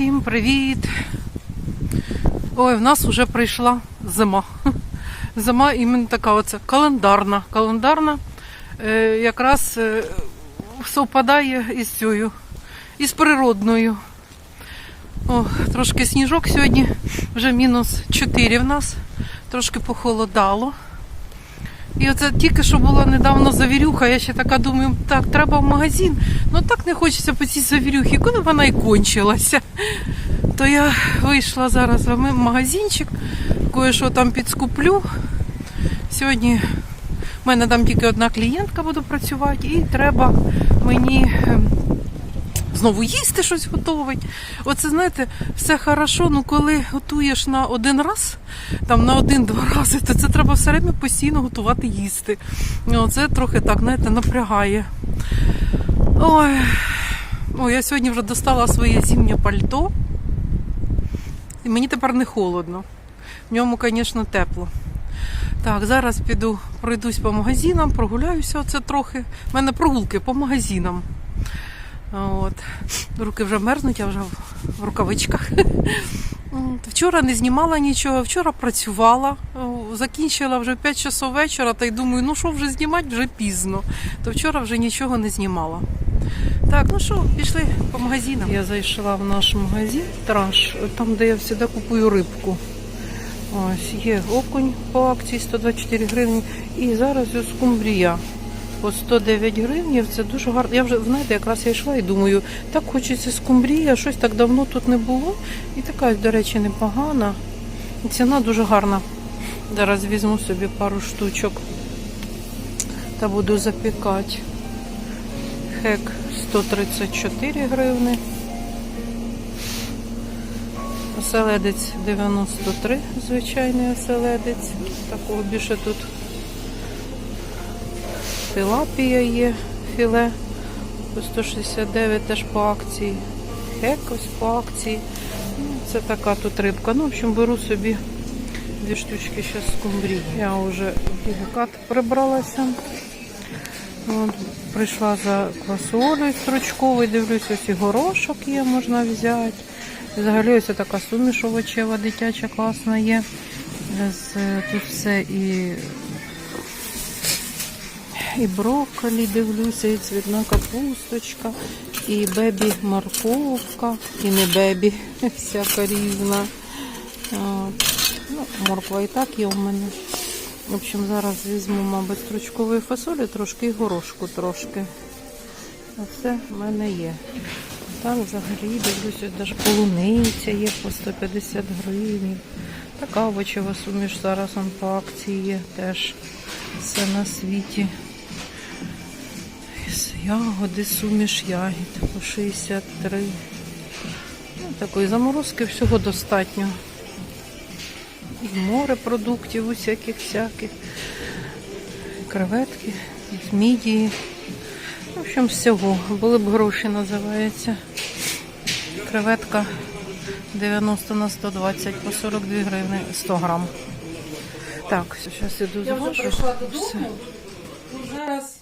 Всім привіт! Ой, в нас вже прийшла зима. Зима іменно така оце календарна. Календарна е, якраз е, совпадає із цією, із природною. О, трошки сніжок сьогодні, вже мінус 4 в нас, трошки похолодало. І оце тільки що була недавно завірюха, я ще така думаю, так, треба в магазин. Ну так не хочеться по цій завірюхі, коли вона і кончилася. То я вийшла зараз в магазинчик, кое-що там підскуплю. Сьогодні в мене там тільки одна клієнтка буде працювати, і треба мені ем, знову їсти щось готувати. Оце, знаєте, все хорошо, ну коли готуєш на один раз, там на один-два рази, то це треба все время постійно готувати їсти. Ну, Це трохи так, знаєте, напрягає. Ой, Ой, я сьогодні вже достала своє зимнє пальто. І мені тепер не холодно. В ньому, звісно, тепло. Так, зараз піду, пройдусь по магазинам, прогуляюся оце трохи. У мене прогулки по магазинам. От. Руки вже мерзнуть, я вже в рукавичках. Вчора не знімала нічого, вчора працювала, закінчила вже 5 часов вечора, та й думаю, ну що вже знімати, вже пізно. То вчора вже нічого не знімала. Так, ну що, пішли по магазинам. Я зайшла в наш магазин Транш, там, де я завжди купую рибку. Ось є окунь по акції 124 гривні. І зараз скумбрія по 109 гривнів. Це дуже гарно. Я вже знаєте, якраз я йшла і думаю, так хочеться скумбрія, щось так давно тут не було. І така, до речі, непогана. І ціна дуже гарна. Зараз візьму собі пару штучок та буду запікати. Хек 134 гривни. Оселедець 93, звичайний оселедець. Такого більше тут тилапія є, філе по 169 теж по акції. Хек ось по акції. Ну, Це така тут рибка. Ну, в общем, беру собі дві штучки ще скумбрії. Я вже в гігакат прибралася. От, прийшла за квасолею стручковою, дивлюся, ось і горошок є, можна взяти. Взагалі ось така суміш овочева дитяча класна є. Тут все і, і брокколі дивлюся, і цвітна капусточка, і бебі морковка, і не бебі, всяка різна. Ну, морква і так є у мене. В общем, зараз візьму, мабуть, стручкової фасолі трошки і горошку трошки. А все в мене є. Так, взагалі, дивлюся, навіть полуниця є по 150 гривень. Така овочева суміш зараз он по акції є теж все на світі. Ягоди, суміш ягід по 63. Ну, такої заморозки всього достатньо. І морепродуктів усяких всяких. Креветки, мідії. В общем, всього. Були б гроші називається. Креветка 90 на 120 по 42 гривни 100 грам. Так, зараз іду Я вже прийшла додому. Зараз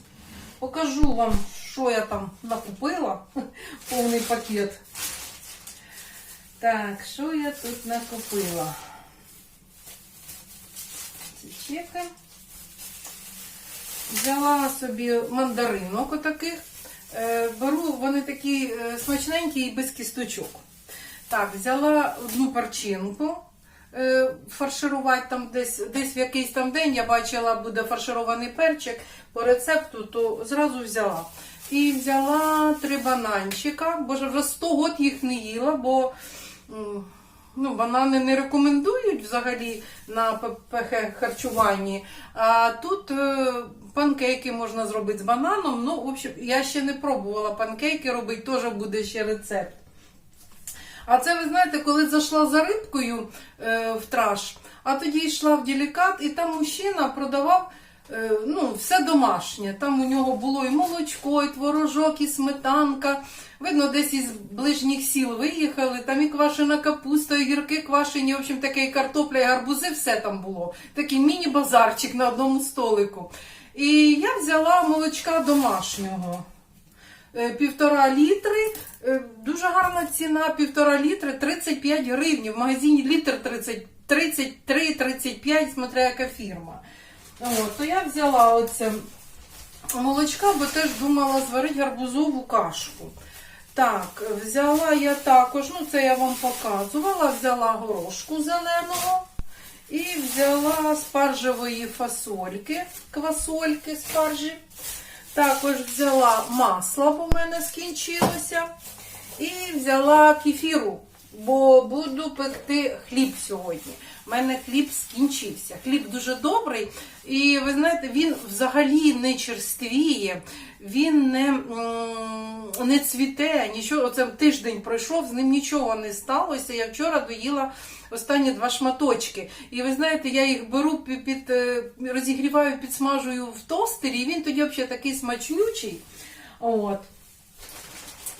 покажу вам, що я там накупила. Повний пакет. Так, що я тут накупила? Ці. Взяла собі мандаринок отаких. Е, Беру, вони такі е, смачненькі і без кісточок. Так, взяла одну перчинку. Е, Фарширувати там десь, десь в якийсь там день я бачила, буде фарширований перчик по рецепту, то зразу взяла. І взяла три бананчика, бо вже 100 год їх не їла, бо ну, банани не рекомендують взагалі на харчуванні. А тут е, панкейки можна зробити з бананом. Ну, в общем, я ще не пробувала панкейки робити, теж буде ще рецепт. А це, ви знаєте, коли зайшла за рибкою е, в траш, а тоді йшла в делікат, і там мужчина продавав е, ну, все домашнє. Там у нього було і молочко, і творожок, і сметанка. Видно, десь із ближніх сіл виїхали, там і квашена капуста, і гірки квашені, в общем, таке і картопля, і гарбузи, все там було. Такий міні-базарчик на одному столику. І я взяла молочка домашнього. Е, півтора літри. Е, Дуже гарна ціна, півтора літри 35 гривень. В магазині літр 33-35, смотря яка фірма. От, то я взяла оце молочка, бо теж думала зварити гарбузову кашку. Так, взяла я також, ну це я вам показувала, взяла горошку зеленого і взяла спаржевої фасольки, квасольки спаржі. Також взяла масло, бо в мене скінчилося. І взяла кефіру, бо буду пекти хліб сьогодні. У мене хліб скінчився. Хліб дуже добрий, і ви знаєте, він взагалі не черствіє, він не, не цвіте, нічого. Оце тиждень пройшов, з ним нічого не сталося. Я вчора доїла останні два шматочки. І ви знаєте, я їх беру під, під е, розігріваю, підсмажую в тостері, і він тоді взагалі такий смачнючий. От.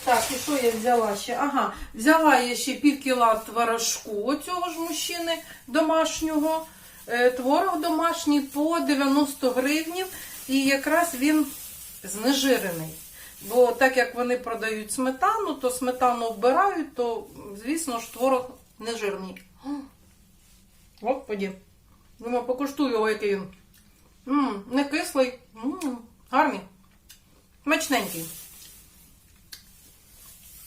Так, і що я взяла ще? Ага, взяла я ще пів кіла творожку цього ж мужчини домашнього. Е, Творог домашній по 90 гривнів. І якраз він знежирений. Бо так як вони продають сметану, то сметану вбирають, то, звісно ж, творог нежирний. Господі. Думаю, покуштую його, який він. М, не кислий, М, гарний. Смачненький.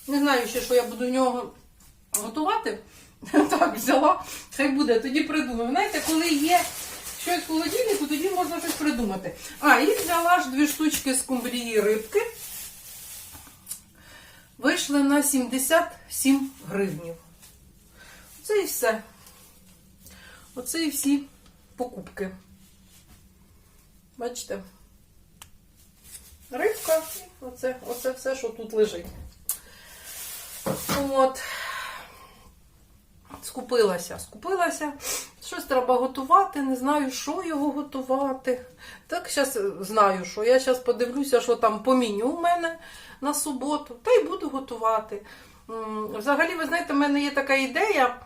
Не знаю ще, що я буду в нього готувати. Так, взяла, хай буде, тоді придумаю. Знаєте, коли є щось в холодильнику, тоді можна щось придумати. А, і взяла ж дві штучки скумбрії рибки. Вийшли на 77 гривнів. Це і все. Оце і всі покупки. Бачите? Рибка, і оце, оце все, що тут лежить. От. Скупилася, скупилася. Щось треба готувати, не знаю, що його готувати. Так, зараз знаю, що я зараз подивлюся, що там по меню в мене на суботу, та й буду готувати. Взагалі, ви знаєте, в мене є така ідея.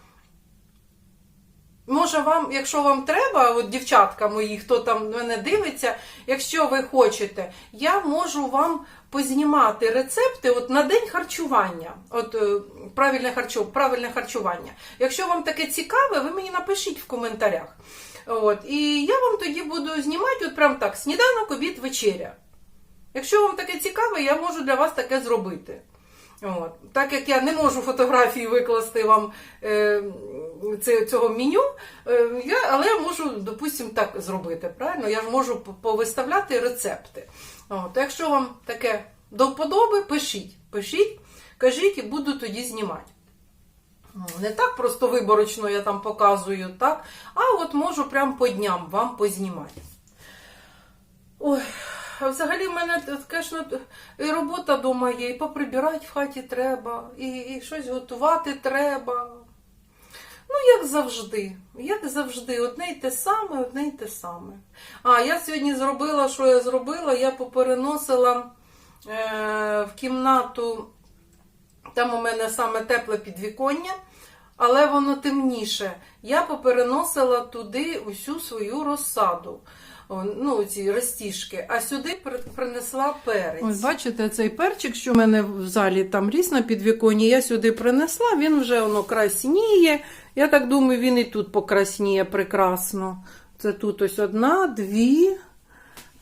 Може, вам, якщо вам треба, от дівчатка мої, хто там мене дивиться, якщо ви хочете, я можу вам познімати рецепти от на день харчування. От е, правильне, харчу, правильне харчування. Якщо вам таке цікаве, ви мені напишіть в коментарях. От, і я вам тоді буду знімати, от прям так: сніданок, обід, вечеря. Якщо вам таке цікаве, я можу для вас таке зробити. От. Так як я не можу фотографії викласти вам е, цього меню, е, я, але я можу, допустимо, так зробити. Правильно? Я ж можу повиставляти рецепти. От. Якщо вам таке до вподоби, пишіть. Пишіть, кажіть і буду тоді знімати. Не так просто виборочно я там показую, так, а от можу прям по дням вам познімати. Ой, взагалі в мене, звісно, і робота вдома є, і поприбирати в хаті треба, і, і щось готувати треба. Ну, як завжди, як завжди, одне й те саме, одне й те саме. А, я сьогодні зробила, що я зробила, я попереносила е, в кімнату, там у мене саме тепле підвіконня, але воно темніше. Я попереносила туди усю свою розсаду. Ну, ці розтіжки, а сюди принесла перець. Ось бачите, цей перчик, що в мене в залі там ріс на підвіконні, я сюди принесла, він вже воно красніє. Я так думаю, він і тут покрасніє прекрасно. Це тут ось одна, дві.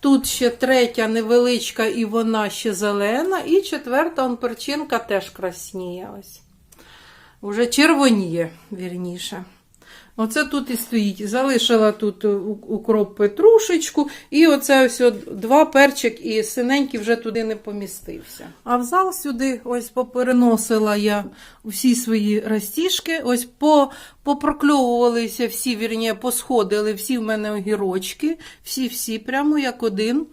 Тут ще третя невеличка, і вона ще зелена. І четверта он перчинка теж красніє. Ось. Уже червоніє, вірніше. Оце тут і стоїть. Залишила тут укроп петрушечку, і оце ось два перчик, і синенький вже туди не помістився. А в зал сюди ось попереносила я всі свої розтіжки, ось по, попрокльовувалися всі, вірні, посходили всі в мене огірочки, всі-всі, прямо як один.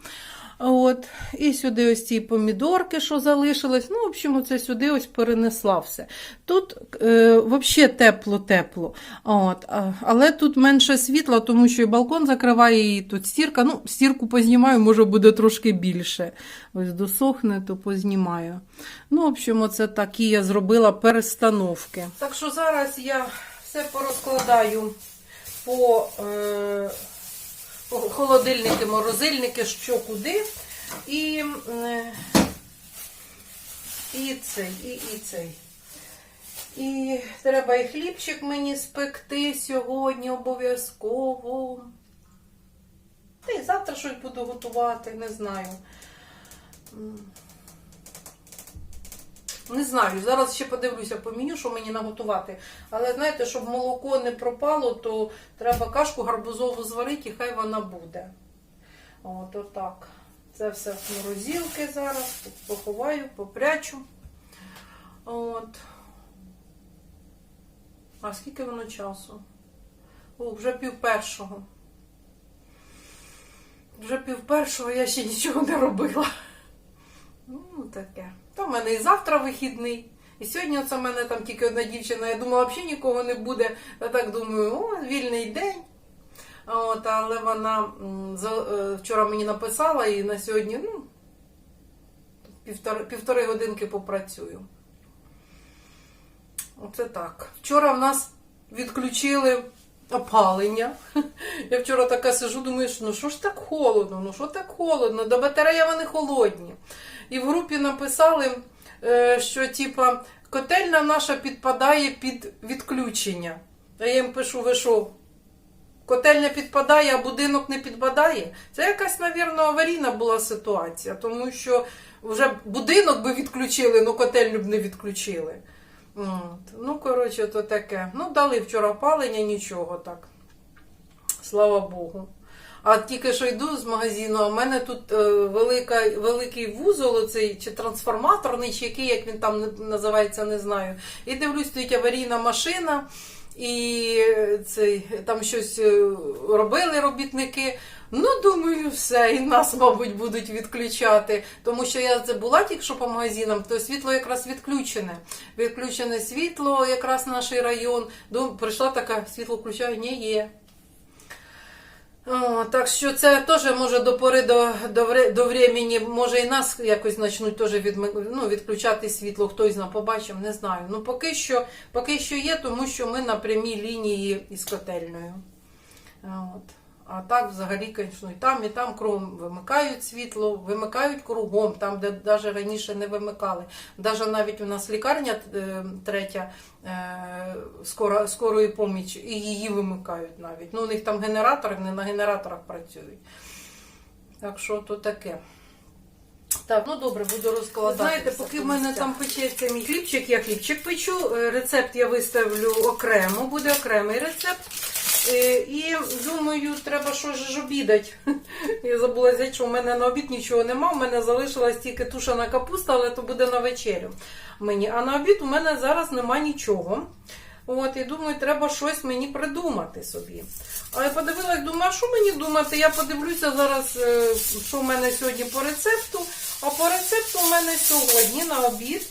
От, і сюди ось ці помідорки, що залишились. Ну, в общем, оце сюди ось перенесла все. Тут е, взагалі тепло-тепло. От, але тут менше світла, тому що і балкон закриває, і тут стірка. Ну, стірку познімаю, може буде трошки більше. Ось досохне, то познімаю. Ну, в общем, оце такі я зробила перестановки. Так що зараз я все порозкладаю по. Е, холодильники, морозильники, що куди. І е, і цей, і, і цей. І треба і хлібчик мені спекти сьогодні обов'язково. Та й завтра щось буду готувати, не знаю. Не знаю, зараз ще подивлюся по меню, що мені наготувати. Але знаєте, щоб молоко не пропало, то треба кашку гарбузову зварити і хай вона буде. От отак. Це все в морозилки зараз. Поховаю, попрячу. От. А скільки воно часу? О, вже пів першого. Вже пів першого я ще нічого не робила. Ну, таке. То в мене і завтра вихідний. І сьогодні оце в мене там тільки одна дівчина. Я думала, взагалі нікого не буде. Я так думаю, о, вільний день. От, але вона е, вчора мені написала і на сьогодні ну, півтори, півтори годинки попрацюю. Оце так. Вчора в нас відключили опалення. Я вчора така сижу, думаю, що, ну що ж так холодно, ну що так холодно, до батареї вони холодні. І в групі написали, е, що типа котельна наша підпадає під відключення. А я їм пишу, ви що? Котельня підпадає, а будинок не підпадає. Це якась, навірно, аварійна була ситуація, тому що вже будинок би відключили, але котельню б не відключили. От. Ну, коротше, то таке. Ну, дали вчора опалення, нічого так. Слава Богу. А тільки що йду з магазину, а в мене тут е, велика, великий вузол, оцей, чи трансформаторний, чи який, як він там не- називається, не знаю. І дивлюсь, стоїть аварійна машина, і е, цей, там щось е, робили робітники. Ну, думаю, все, і нас, мабуть, будуть відключати. Тому що я це була тільки що по магазинам, то світло якраз відключене. Відключене світло, якраз наш район. Дум- Прийшла така, світло включаю, ні, є. Так що це теж може до пори до, до, до времени, може і нас якось почнуть теж від, ну, відключати світло, хтось нам побачив, не знаю. Ну поки що, поки що є, тому що ми на прямій лінії із котельною. От. А так, взагалі, звісно, і там, і там кругом вимикають світло, вимикають кругом, там, де навіть раніше не вимикали. Навіть навіть у нас лікарня е, третя е, скоро, скорої помічі, і її вимикають навіть. Ну, у них там генератори, вони на генераторах працюють. Так що то таке. Так, ну добре, буду розкладати. Знаєте, поки в мене там печеться мій хлібчик, я хлібчик печу. Е, Рецепт я виставлю окремо, буде окремий рецепт. Е, І думаю, треба щось ж обідати. Я забула взяти, що в мене на обід нічого нема. У мене залишилась тільки тушена капуста, але то буде на вечерю мені. А на обід у мене зараз нема нічого. От, і думаю, треба щось мені придумати собі. А я подивилась, думаю, а що мені думати? Я подивлюся зараз, е, що в мене сьогодні по рецепту. А по рецепту у мене сьогодні на обід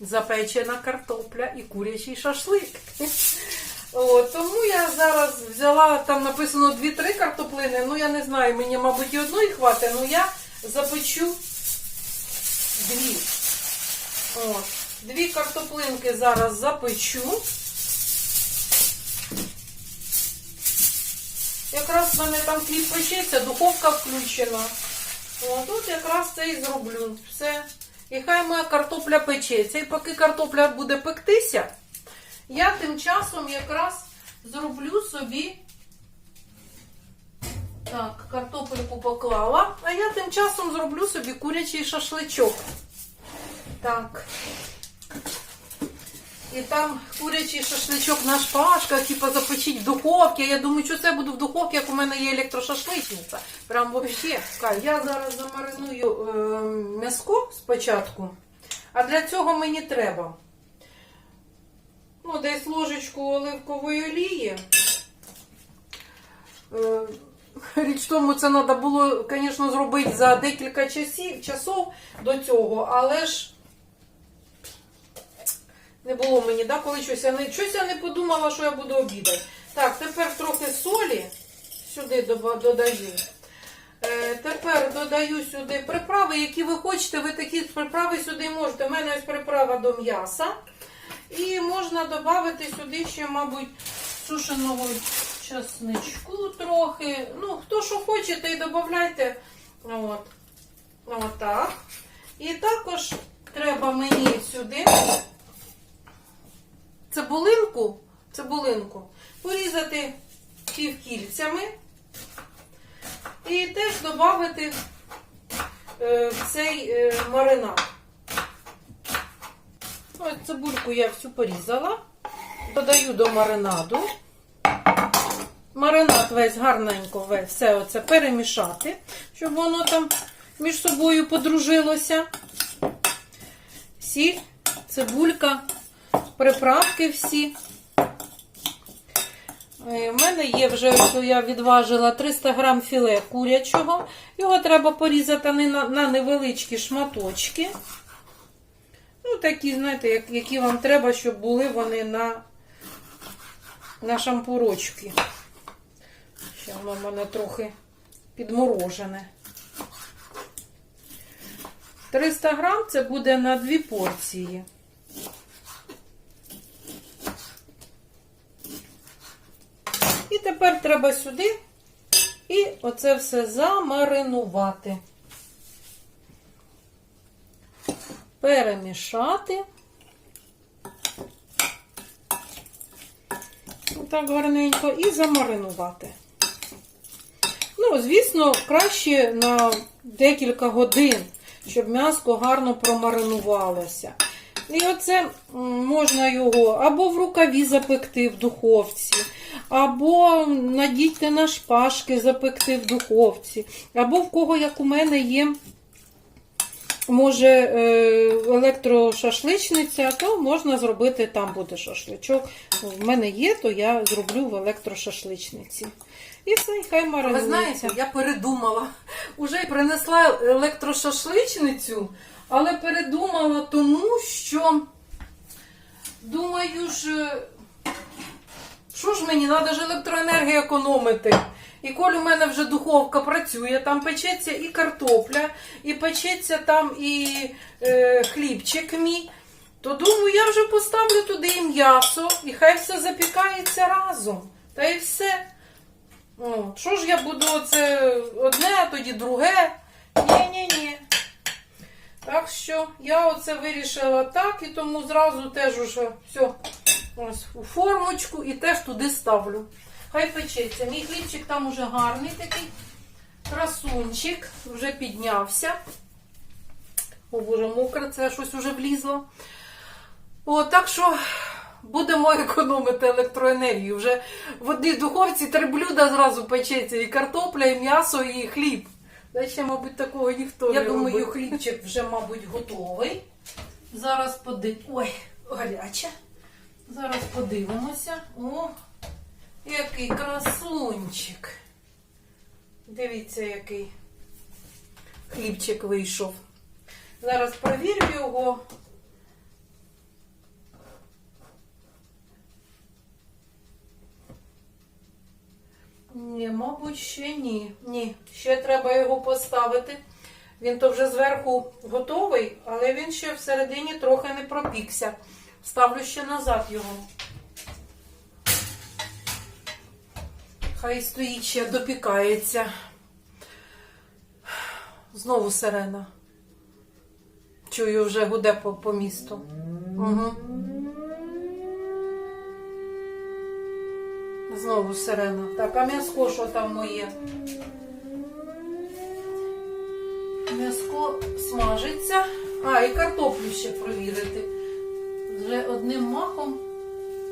запечена картопля і курячий шашлик. О, тому я зараз взяла, там написано 2-3 картоплини, ну я не знаю, мені, мабуть, і одної хватить, ну я запечу дві. От. Дві картоплинки зараз запечу. Якраз в мене там хліб печеться, духовка включена. О, тут якраз це і зроблю. Все. І хай моя картопля печеться. І поки картопля буде пектися, я тим часом якраз зроблю собі. Так, картопельку поклала, а я тим часом зроблю собі курячий шашличок. Так. І там курячий шашличок на шпажках, типу запечіть в духовці. Я думаю, що це буду в духовці, як у мене є електрошашличниця. Прям взагалі. Я зараз замариную е, м'яско спочатку. А для цього мені треба ну, десь ложечку оливкової олії. Е, Річ тому, це треба було, звісно, зробити за декілька часів, часов до цього, але ж не було мені, да, коли щось я не, щось я не подумала, що я буду обідати. Так, тепер трохи солі сюди додаю. Е, тепер додаю сюди приправи, які ви хочете, ви такі приправи сюди можете. У мене ось приправа до м'яса. І можна додати сюди ще, мабуть, сушеного чесничку трохи. Ну, хто що хоче, то й додавайте. От. Отак. І також треба мені сюди цибулинку, цибулинку порізати півкільцями і теж додати е, цей е, маринад. Ось цибульку я всю порізала, додаю до маринаду. Маринад весь гарненько все оце перемішати, щоб воно там між собою подружилося. Сіль, цибулька, приправки всі. Е, У мене є вже, що я відважила 300 грам філе курячого. Його треба порізати на, невеличкі шматочки. Ну, такі, знаєте, як, які вам треба, щоб були вони на, на шампурочки. Ще воно в мене трохи підморожене. 300 грам це буде на дві порції. І тепер треба сюди і оце все замаринувати. Перемішати. Отак гарненько і замаринувати. Ну, звісно, краще на декілька годин, щоб м'ясо гарно промаринувалося. І оце можна його або в рукаві запекти в духовці, або надійте на шпажки запекти в духовці, або в кого, як у мене, є. Може, е, електрошашличниця, то можна зробити, там буде шашличок. В мене є, то я зроблю в електрошашличниці. І все, хай Ви знаєте, я передумала. Уже принесла електрошашличницю, але передумала тому, що думаю ж, що ж мені, треба ж електроенергію економити. І коли у мене вже духовка працює, там печеться і картопля, і печеться там і е, хлібчик мій, то думаю, я вже поставлю туди і м'ясо, і хай все запікається разом. Та і все. О, що ж я буду оце одне, а тоді друге? Ні-ні-ні. Так що я оце вирішила так, і тому зразу теж уже все ось у формочку і теж туди ставлю. Хай печеться. Мій хлібчик там уже гарний такий. Красунчик, вже піднявся. О, боже, мокре, це щось уже влізло. О, так що будемо економити електроенергію. Вже в одній духовці три блюда зразу печеться. І картопля, і м'ясо, і хліб. Та ще, мабуть, такого ніхто Я не думаю, хлібчик вже, мабуть, готовий. Зараз поди... Ой, гаряче. Зараз подивимося. О, який красунчик. Дивіться, який хлібчик вийшов. Зараз провірю його. Ні, мабуть, ще ні. Ні, ще треба його поставити. Він то вже зверху готовий, але він ще всередині трохи не пропікся. Ставлю ще назад його. Хай стоїть ще допікається. Знову сирена. Чую, вже гуде по, по місту. Угу. Знову сирена. Так, а м'яско що там моє? М'яско смажиться. А, і картоплю ще провірити. Вже одним махом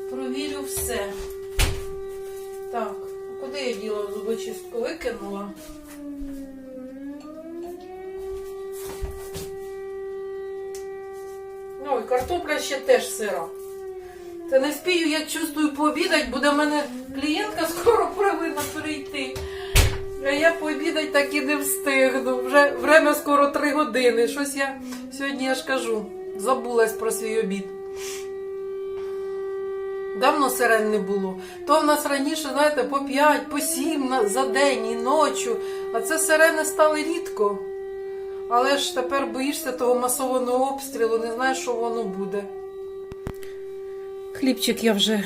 провірю все. Так, куди я діла зубочистку? Викинула. Ну, і картопля ще теж сира. Та не вспію, як чувствую, пообідать, буде в мене клієнтка скоро повинна перейти. А я пообідать так і не встигну. Вже время скоро три години. Щось я сьогодні я ж кажу, забулась про свій обід. Давно сирен не було. То в нас раніше, знаєте, по 5, по 7 за день і ночі. А це сирени стали рідко. Але ж тепер боїшся того масованого обстрілу, не знаєш, що воно буде. Хлібчик я вже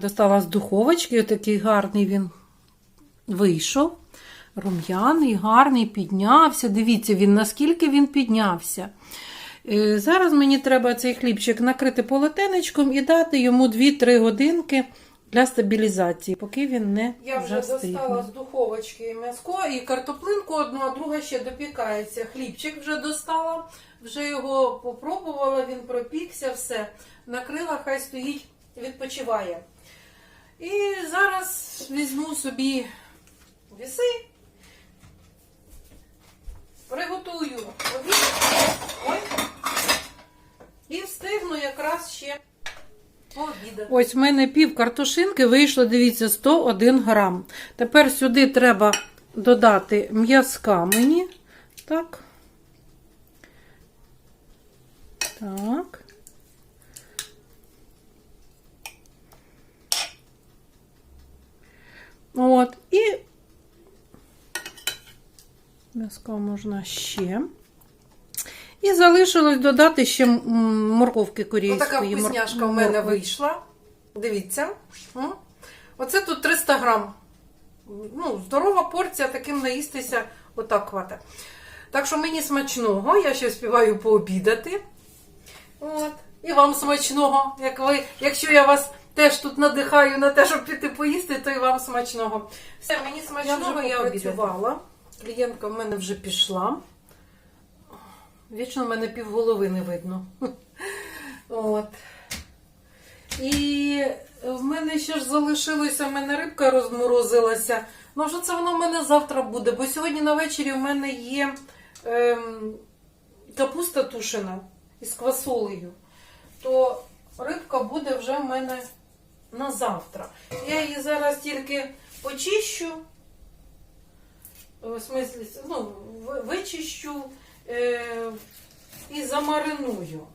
достала з духовочки, отакий гарний він вийшов. Рум'яний, гарний, піднявся. Дивіться, він наскільки він піднявся. Е, Зараз мені треба цей хлібчик накрити полотенечком і дати йому 2-3 годинки для стабілізації, поки він не Я вже застигне. достала з духовочки м'яско і картоплинку одну, а друга ще допікається. Хлібчик вже достала, вже його попробувала, він пропікся, все. Накрила, хай стоїть, відпочиває. І зараз візьму собі віси, приготую обід. І встигну якраз ще пообідати. Ось в мене пів картошинки вийшло, дивіться, 101 грам. Тепер сюди треба додати м'язка мені. Так. Так. От, і м'язка можна ще. І залишилось додати ще морковки корейської. Отака мор- вкусняшка в мене вийшла. Дивіться. Оце тут 300 грам. Ну, здорова порція, таким наїстися отак хватить. Так що мені смачного, я ще співаю пообідати. От. І вам смачного. Як ви, якщо я вас теж тут надихаю на те, щоб піти поїсти, то і вам смачного. Все, мені смачного, я, обідувала. Клієнтка в мене вже пішла. Вічно в мене півголови не видно. От. І в мене ще ж залишилося, в мене рибка розморозилася. Ну, що це воно в мене завтра буде? Бо сьогодні на вечері в мене є ем, капуста тушена із квасолею. То рибка буде вже в мене на завтра. Я її зараз тільки почищу. В смислі, ну, вичищу е, і замариную.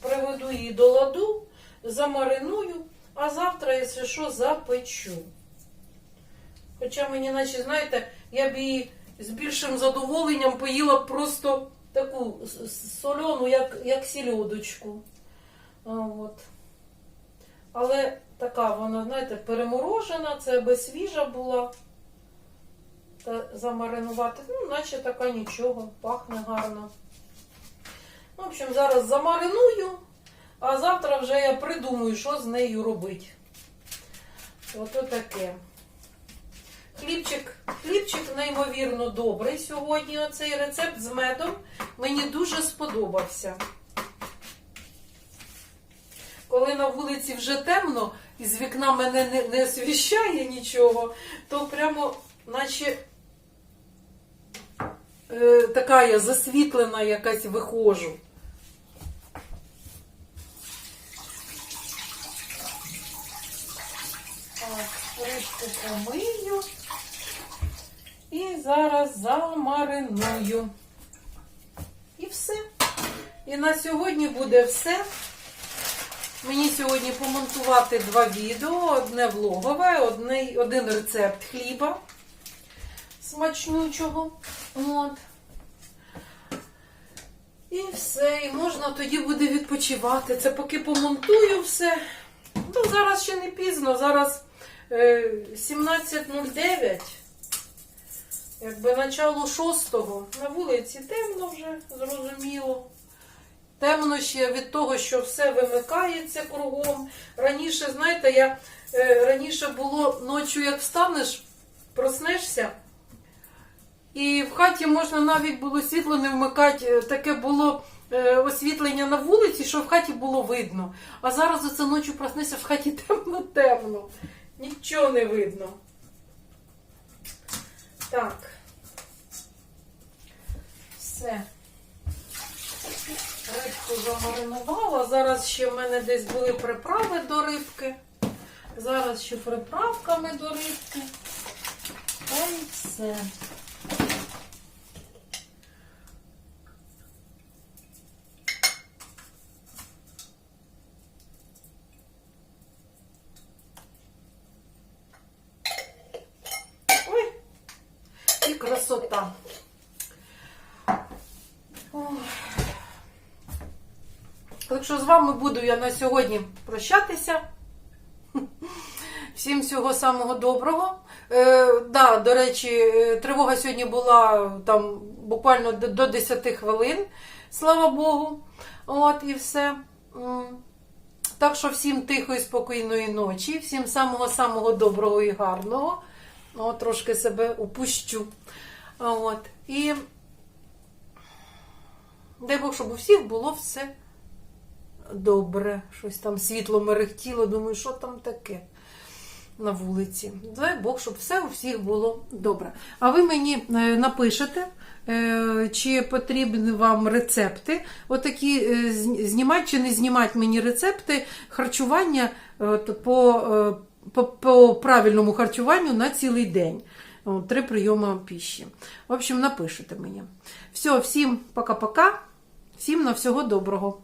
Приведу її до ладу, замариную, а завтра, якщо що, запечу. Хоча мені, наче, знаєте, я б її з більшим задоволенням поїла просто таку солену, як, як сільодочку. От. Але така вона, знаєте, переморожена, це би свіжа була. Та замаринувати. Ну, наче така нічого, пахне гарно. В общем, зараз замариную, а завтра вже я придумаю, що з нею робити. Ото таке. Хлібчик, хлібчик неймовірно добрий сьогодні. Оцей рецепт з медом мені дуже сподобався. Коли на вулиці вже темно і з вікна мене не, не освіщає нічого, то прямо наче е, така я засвітлена якась виходжу. Рибку помию і зараз замариную. І все. І на сьогодні буде все. Мені сьогодні помонтувати два відео: одне влогове, одне, один рецепт хліба смачнючого. От. І все, і можна тоді буде відпочивати. Це поки помонтую все. Ну, зараз ще не пізно, зараз е, 17.09. Якби начало шостого. На вулиці темно вже, зрозуміло. Темно ще від того, що все вимикається кругом. Раніше, знаєте, я е, раніше було ночі, як встанеш, проснешся. І в хаті можна навіть було світло не вмикати. Е, Таке було е, освітлення на вулиці, що в хаті було видно. А зараз оце ночі проснешся, в хаті темно-темно. Нічого не видно. Так. Все. Рибку замаринувала. Зараз ще в мене десь були приправи до рибки. Зараз ще приправками до рибки. Та все. Ой, і красота. Ой. Так що з вами буду я на сьогодні прощатися. Всім всього самого доброго. Е, да, до речі, е, тривога сьогодні була там буквально до, до 10 хвилин, слава Богу. От і все. Так що всім тихої, спокійної ночі, всім самого-самого доброго і гарного. От, трошки себе упущу. От. І дай Бог, щоб у всіх було все добре. Щось там світло мерехтіло. Думаю, що там таке на вулиці. Дай Бог, щоб все у всіх було добре. А ви мені е, напишете. е, Чи потрібні вам рецепти? Отакі е, знімати чи не знімати мені рецепти харчування по, по, по правильному харчуванню на цілий день. Три прийоми піші. В общем, напишете мені. Все, всім пока-пока. Всім на всього доброго.